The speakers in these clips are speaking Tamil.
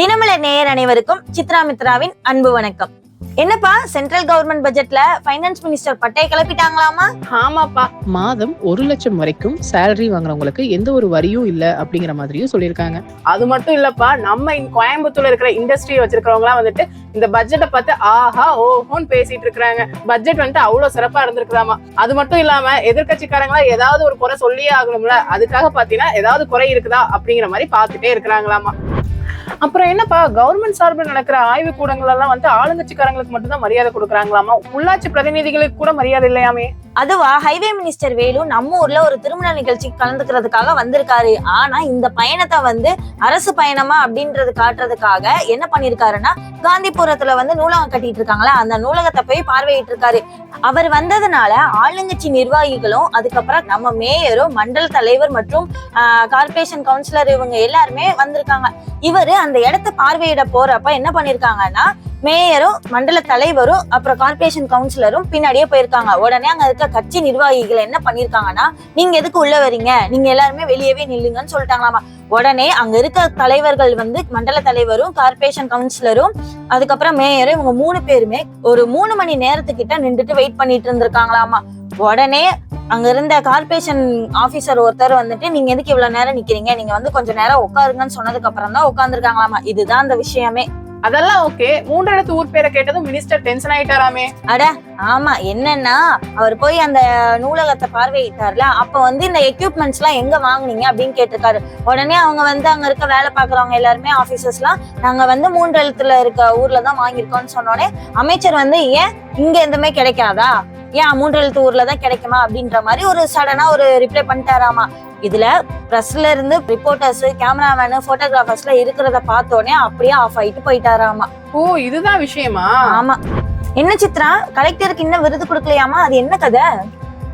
தினமலர் நேயர் அனைவருக்கும் சித்ரா மித்ராவின் அன்பு வணக்கம். என்னப்பா சென்ட்ரல் கவர்மெண்ட் பட்ஜெட்ல ஃபைனான்ஸ் மினிஸ்டர் பட்டையை கிளப்பிட்டாங்களாமா? ஆமாப்பா. மாதம் ஒரு லட்சம் வரைக்கும் சேலரி வாங்குறவங்களுக்கு எந்த ஒரு வரியும் இல்ல அப்படிங்கிற மாதிரியும் சொல்லியிருக்காங்க. அது மட்டும் இல்லப்பா நம்ம கோயம்புத்தூர்ல இருக்கிற இண்டஸ்ட்ரி வச்சிருக்கிறவங்க எல்லாம் வந்துட்டு இந்த பட்ஜெட்டை பார்த்து ஆஹா ஓஹோன்னு பேசிட்டு இருக்காங்க பட்ஜெட் வந்துட்டு அவ்வளவு சிறப்பா இருந்திருக்குதாமா. அது மட்டும் இல்லாம எதிர்கட்சிக்காரங்களா ஏதாவது ஒரு குறை சொல்லியே ஆகணும்ல. அதுக்காக பாத்தீங்கன்னா ஏதாவது குறை இருக்குதா அப்படிங்கிற மாதிரி பார்த்துட்டே இருக்கிறாங்களாமா. அப்புறம் என்னப்பா கவர்மெண்ட் சார்பில் நடக்கிற ஆய்வு கூடங்கள் எல்லாம் வந்து ஆளுங்கட்சிக்காரங்களுக்கு மட்டும்தான் மரியாதை கொடுக்குறாங்களாமா? உள்ளாட்சி பிரதிநிதிகளுக்கு கூட மரியாதை இல்லையாமே? அதுவா ஹைவே மினிஸ்டர் வேலு நம்ம ஊர்ல ஒரு திருமண நிகழ்ச்சி கலந்துக்கிறதுக்காக வந்திருக்காரு. ஆனா இந்த பயணத்தை வந்து அரசு பயணமா அப்படின்றது காட்டுறதுக்காக என்ன பண்ணிருக்காருன்னா காந்திபுரத்துல வந்து நூலகம் கட்டிட்டு இருக்காங்களா அந்த நூலகத்தை போய் பார்வையிட்டு இருக்காரு அவர் வந்ததுனால ஆளுங்கட்சி நிர்வாகிகளும் அதுக்கப்புறம் நம்ம மேயரும் மண்டல தலைவர் மற்றும் கார்பரேஷன் கவுன்சிலர் இவங்க எல்லாருமே வந்திருக்காங்க. இவரு அந்த இடத்த பார்வையிட போறப்ப என்ன பண்ணிருக்காங்கன்னா மேயரும் மண்டல தலைவரும் அப்புறம் கார்பரேஷன் கவுன்சிலரும் பின்னாடியே போயிருக்காங்க. உடனே அங்க இருக்க கட்சி நிர்வாகிகள் என்ன பண்ணிருக்காங்கன்னா நீங்க எதுக்கு உள்ள வரீங்க? நீங்க எல்லாருமே வெளியவே நில்லுங்கன்னு சொல்லிட்டாங்களாமா. உடனே அங்க இருக்க தலைவர்கள் வந்து மண்டல தலைவரும் கார்பரேஷன் கவுன்சிலரும் அதுக்கப்புறம் மேயரும் இவங்க மூணு பேருமே ஒரு மூணு மணி நேரத்துக்கிட்ட நின்றுட்டு வெயிட் பண்ணிட்டு இருந்திருக்காங்களாமா. உடனே அங்க இருந்த கார்பரேஷன் ஆபீசர் ஒருத்தர் வந்துட்டு நீங்க எதுக்கு இவ்வளவு நேரம் நிக்கிறீங்க? நீங்க வந்து கொஞ்ச நேரம் உட்காருங்கன்னு சொன்னதுக்கு அப்புறம் தான் உட்காந்துருக்காங்களாமா இதுதான் அந்த விஷயமே. அதெல்லாம் ஓகே. மூன்று இடத்து ஊர் பேரை கேட்டதும் மினிஸ்டர் டென்ஷன் ஆயிட்டாராமே. ஆமா. என்னன்னா அவர் போய் அந்த நூலகத்தை பார்வையிட்டார்ல. அப்ப வந்து இந்த எக்யூப்மெண்ட்ஸ் எல்லாம் எங்க வாங்குனீங்க அப்படின்னு கேட்டிருக்காரு. உடனே அவங்க வந்து அங்க இருக்க வேலை பாக்குறவங்க எல்லாருமே ஆபீசர்ஸ் எல்லாம் நாங்க வந்து மூன்று எழுத்துல இருக்க ஊர்ல தான் வாங்கியிருக்கோம்னு சொன்னோடனே அமைச்சர் வந்து ஏன் இங்க எதுவுமே கிடைக்காதா? ஏன் மூன்று எழுத்து ஊர்ல தான் கிடைக்குமா அப்படின்ற மாதிரி ஒரு சடனா ஒரு ரிப்ளை பண்ணிட்டாராமா. இதுல பிரஸ்ல இருந்து ரிப்போர்ட்டர்ஸ் கேமராமேனு போட்டோகிராஃபர்ஸ்ல இருக்கிறத பார்த்தோன்னே அப்படியே ஆஃப் ஆயிட்டு போயிட்டாராமா. ஓ இதுதான் விஷயமா? ஆமா. என்ன சித்ரா? கலெக்டருக்கு இன்னும் விருது கொடுக்கலையாமா? அது என்ன கதை?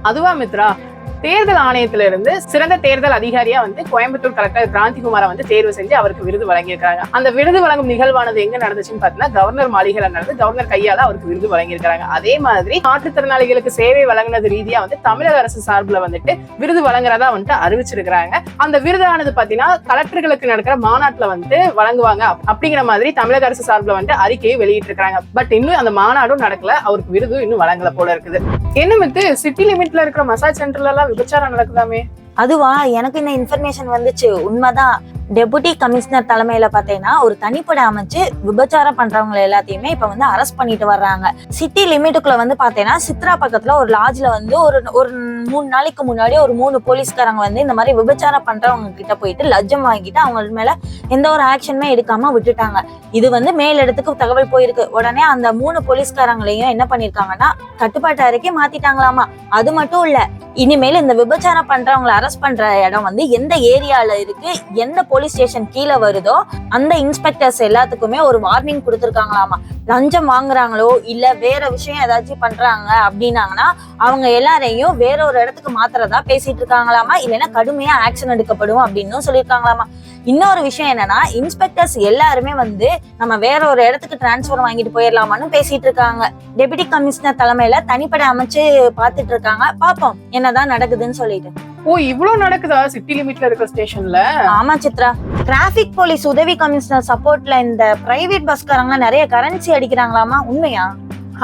அதுவா மித்ரா? தேர்தல் ஆணையத்திலிருந்து சிறந்த தேர்தல் அதிகாரியா வந்து கோயம்புத்தூர் கலெக்டர் கிராந்திகுமாரை வந்து தேர்வு செஞ்சு அவருக்கு விருது வழங்கியிருக்காங்க அந்த விருது வழங்கும் நிகழ்வானது எங்க நடந்துச்சுன்னு பாத்தீங்கன்னா கவர்னர் மாளிகையில நடந்து கவர்னர் கையால அவருக்கு விருது வழங்கியிருக்காங்க அதே மாதிரி மாற்றுத்திறனாளிகளுக்கு சேவை வழங்கினது ரீதியா வந்து தமிழக அரசு சார்பில் வந்துட்டு விருது வழங்குறதா வந்துட்டு அறிவிச்சிருக்கிறாங்க. அந்த விருதானது பாத்தீங்கன்னா கலெக்டர்களுக்கு நடக்கிற மாநாட்டுல வந்து வழங்குவாங்க. அப்படிங்கிற மாதிரி தமிழக அரசு சார்பில் வந்து அறிக்கையை வெளியிட்டு இருக்காங்க பட் இன்னும் அந்த மாநாடும் நடக்கல. அவருக்கு விருதும் இன்னும் வழங்கல போல இருக்குது. என்ன மித்து சிட்டி லிமிட்ல இருக்கிற மசாஜ் சென்டர்ல எல்லாம் விபச்சாரம் நடக்குதாமே? அதுவா எனக்கு இந்த இன்ஃபர்மேஷன் வந்துச்சு. உண்மைதான். டெபுட்டி கமிஷனர் தலைமையில பாத்தீங்கன்னா ஒரு தனிப்படை அமைச்சு விபச்சாரம் பண்றவங்க எல்லாத்தையுமே இப்ப வந்து அரெஸ்ட் பண்ணிட்டு வர்றாங்க. சிட்டி லிமிட்டுக்குள்ள வந்து பாத்தீங்கன்னா சித்ரா பக்கத்துல ஒரு லாட்ஜ்ல வந்து ஒரு ஒரு மூணு நாளைக்கு முன்னாடி ஒரு மூணு போலீஸ்காரங்க வந்து இந்த மாதிரி விபச்சாரம் பண்றவங்க கிட்ட போயிட்டு லஜ்ஜம் வாங்கிட்டு அவங்க மேல எந்த ஒரு ஆக்ஷனுமே எடுக்காம விட்டுட்டாங்க. இது வந்து மேலிடத்துக்கு தகவல் போயிருக்கு. உடனே அந்த மூணு போலீஸ்காரங்களையும் என்ன பண்ணிருக்காங்கன்னா கட்டுப்பாட்டு அறைக்கே மாத்திட்டாங்களாமா? அது மட்டும் இல்ல இனிமேல் இந்த விபச்சாரம் பண்றவங்களை அரெஸ்ட் பண்ற இடம் வந்து எந்த ஏரியால இருக்கு? எந்த போலீஸ் ஸ்டேஷன் கீழே வருதோ அந்த இன்ஸ்பெக்டர்ஸ் எல்லாத்துக்குமே ஒரு வார்னிங் கொடுத்துருக்காங்களாமா. லஞ்சம் வாங்குறாங்களோ இல்ல வேற விஷயம் ஏதாச்சும் பண்றாங்க அப்படின்னாங்கன்னா அவங்க எல்லாரையும் வேற ஒரு இடத்துக்கு மாத்துறதா பேசிட்டு இருக்காங்களாமா இல்லைன்னா கடுமையா ஆக்ஷன் எடுக்கப்படும் அப்படின்னு சொல்லியிருக்காங்களாமா. இன்னொரு விஷயம் என்னன்னா இன்ஸ்பெக்டர்ஸ் எல்லாருமே வந்து நம்ம வேற ஒரு இடத்துக்கு டிரான்ஸ்ஃபர் வாங்கிட்டு போயிடலாமான்னு பேசிட்டு இருக்காங்க டெபுட்டி கமிஷனர் தலைமையில தனிப்படை அமைச்சு பாத்துட்டு இருக்காங்க பார்ப்போம் என்னதான் நடக்குதுன்னு சொல்லிட்டு. ஓ இவ்ளோ நடக்குதா சிட்டி லிமிட்ல இருக்க ஸ்டேஷன்ல ஆமா சித்ரா. டிராபிக் போலீஸ் உதவி கமிஷனர் சப்போர்ட்ல இந்த பிரைவேட் பஸ்காரங்க நிறைய கரன்சி அடிக்கிறாங்களாமா? உண்மையா?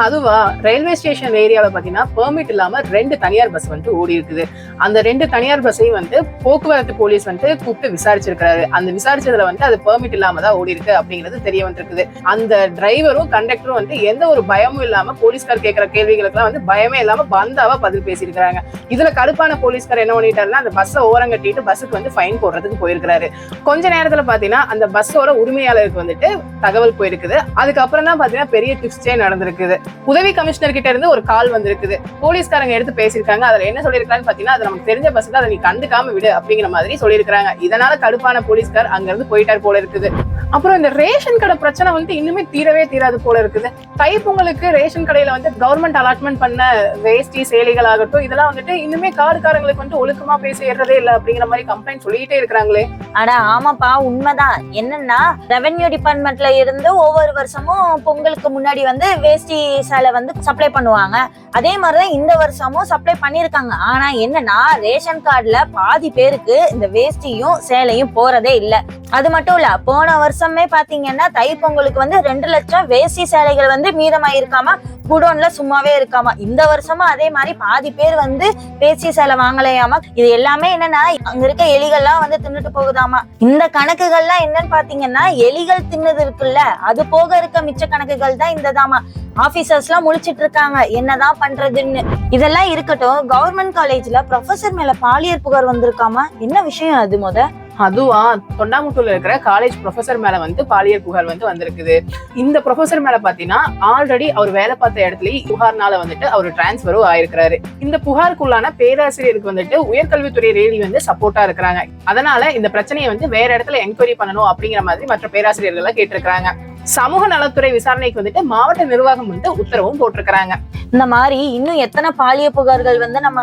அதுவா ரயில்வே ஸ்டேஷன் ஏரியாவில் பார்த்தீங்கன்னா பெர்மிட் இல்லாமல் ரெண்டு தனியார் பஸ் வந்துட்டு ஓடி இருக்குது. அந்த ரெண்டு தனியார் பஸ்ஸையும் வந்து போக்குவரத்து போலீஸ் வந்து கூப்பிட்டு விசாரிச்சிருக்கிறாரு. அந்த விசாரிச்சதுல வந்து அது பெர்மிட் இல்லாம தான் ஓடி இருக்கு அப்படிங்கிறது தெரிய வந்திருக்குது. அந்த டிரைவரும் கண்டக்டரும் வந்து எந்த ஒரு பயமும் இல்லாம போலீஸ்கார் கேட்கிற கேள்விகளுக்குலாம் வந்து பயமே இல்லாம பந்தாவா பதில் பேசியிருக்கிறாங்க. இதுல கடுப்பான போலீஸ்கார் என்ன பண்ணிட்டாருன்னா அந்த பஸ்ஸை ஓரம் கட்டிட்டு பஸ்ஸுக்கு வந்து ஃபைன் போடுறதுக்கு போயிருக்கிறாரு. கொஞ்ச நேரத்துல பாத்தீங்கன்னா அந்த பஸ்ஸோட உரிமையாளருக்கு வந்துட்டு தகவல் போயிருக்குது. அதுக்கப்புறம் தான் பாத்தீங்கன்னா பெரிய ட்விஸ்டே நடந்திருக்குது. உதவி கமிஷனர் கிட்ட இருந்து ஒரு கால் வந்திருக்குது. போலீஸ்காரங்க எடுத்து பேசியிருக்காங்க. அதுல என்ன சொல்லியிருக்காங்கன்னு பாத்தீங்கன்னா அது நமக்கு தெரிஞ்ச பஸ் அதை நீ கண்டுக்காம விடு அப்படிங்கிற மாதிரி சொல்லியிருக்காங்க இதனால கடுப்பான போலீஸ்கார் அங்க இருந்து போயிட்டார் போல இருக்குது. அப்புறம் இந்த ரேஷன் கடை பிரச்சனை வந்து இன்னுமே தீரவே தீராது போல இருக்குது. தைப்பொங்கலுக்கு ரேஷன் கடையில வந்து கவர்மெண்ட் அலாட்மெண்ட் பண்ண வேஷ்டி சேலைகள் ஆகட்டும் இதெல்லாம் வந்துட்டு இன்னுமே காடுக்காரங்களுக்கு வந்து ஒழுக்கமா போய் ஏறதே இல்ல அப்படிங்கிற மாதிரி கம்ப்ளைண்ட் சொல்லிட்டே இருக்கிறாங்களே. அட ஆமாப்பா உண்மைதான். என்னன்னா ரெவென்யூ டிபார்ட்மெண்ட்ல இருந்து ஒவ்வொரு வருஷமும் பொங்கலுக்கு முன்னாடி வந்து வேஷ்டி சேலை வந்து சப்ளை பண்ணுவாங்க. அதே மாதிரிதான் இந்த வருஷமும் சப்ளை பண்ணிருக்காங்க ஆனா என்னன்னா ரேஷன் கார்டுல பாதி பேருக்கு இந்த வேஷ்டியும் சேலையும் போறதே இல்லை. அது மட்டும் இல்ல போன வருஷமே பாத்தீங்கன்னா தை பொங்கலுக்கு வந்து ரெண்டு லட்சம் வேசி சேலைகள் வந்து மீதமாயிருக்காம குடோன்ல சும்மாவே இருக்காமா. இந்த வருஷமா அதே மாதிரி பாதி பேர் வந்து வேஷ்டி சேலை வாங்கலையாமா? இது எல்லாமே என்னன்னா அங்க இருக்க எலிகள்லாம் வந்து தின்னுட்டு போகுதாமா? இந்த கணக்குகள்லாம் என்னன்னு பாத்தீங்கன்னா எலிகள் தின்னது இருக்குல்ல அது போக இருக்க மிச்ச கணக்குகள் தான் இந்த தாமா ஆபீசர்ஸ் எல்லாம் முழிச்சிட்டு இருக்காங்க என்னதான் பண்றதுன்னு. இதெல்லாம் இருக்கட்டும் கவர்மெண்ட் காலேஜ்ல ப்ரொஃபசர் மேல பாலியல் புகார் வந்திருக்காமா? என்ன விஷயம் அது முத? அதுவா தொண்டாமுத்தூர்ல இருக்கிற காலேஜ் ப்ரொஃபசர் மேல வந்து பாலியல் புகார் வந்து வந்திருக்குது. இந்த ப்ரொஃபசர் மேல பாத்தீங்கன்னா ஆல்ரெடி அவர் வேலை பார்த்த இடத்துலயே புகார்னால வந்துட்டு அவர் டிரான்ஸ்பரும் ஆயிருக்கிறாரு. இந்த புகாருக்குள்ளான பேராசிரியருக்கு வந்துட்டு உயர்கல்வித்துறை ரேலி வந்து சப்போர்ட்டா இருக்கிறாங்க. அதனால இந்த பிரச்சனையை வந்து வேற இடத்துல என்கொயரி பண்ணணும் அப்படிங்கிற மாதிரி மற்ற பேராசிரியர்கள் எல்லாம் கேட்டிருக்காங்க சமூக நலத்துறை விசாரணைக்கு வந்துட்டு மாவட்ட நிர்வாகம் வந்து உத்தரவும் போட்டிருக்கிறாங்க. இந்த மாதிரி இன்னும் எத்தனை பாலிய புகார்கள் வந்து நம்ம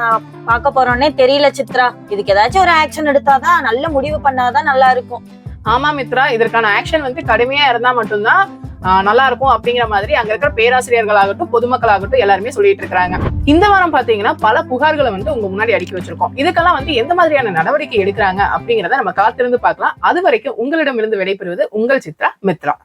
பார்க்க போறோம்னே தெரியல சித்ரா. இதுக்கு ஏதாச்சும் ஒரு ஆக்ஷன் எடுத்தாதான் நல்ல முடிவு பண்ணாதான் நல்லா இருக்கும். ஆமா மித்ரா இதற்கான ஆக்ஷன் வந்து கடுமையா இருந்தா மட்டும்தான் நல்லா இருக்கும் அப்படிங்கிற மாதிரி அங்க இருக்கிற பேராசிரியர்களாகட்டும் பொதுமக்களாகட்டும் எல்லாருமே சொல்லிட்டு இருக்காங்க இந்த வாரம் பாத்தீங்கன்னா பல புகார்களை வந்து உங்க முன்னாடி அடுக்கி வச்சிருக்கோம். இதுக்கெல்லாம் வந்து எந்த மாதிரியான நடவடிக்கை எடுக்கிறாங்க அப்படிங்கறத நம்ம காத்திருந்து பார்க்கலாம். அது வரைக்கும் உங்களிடமிருந்து விடைபெறுவது உங்கள் சித்ரா மித்ரா.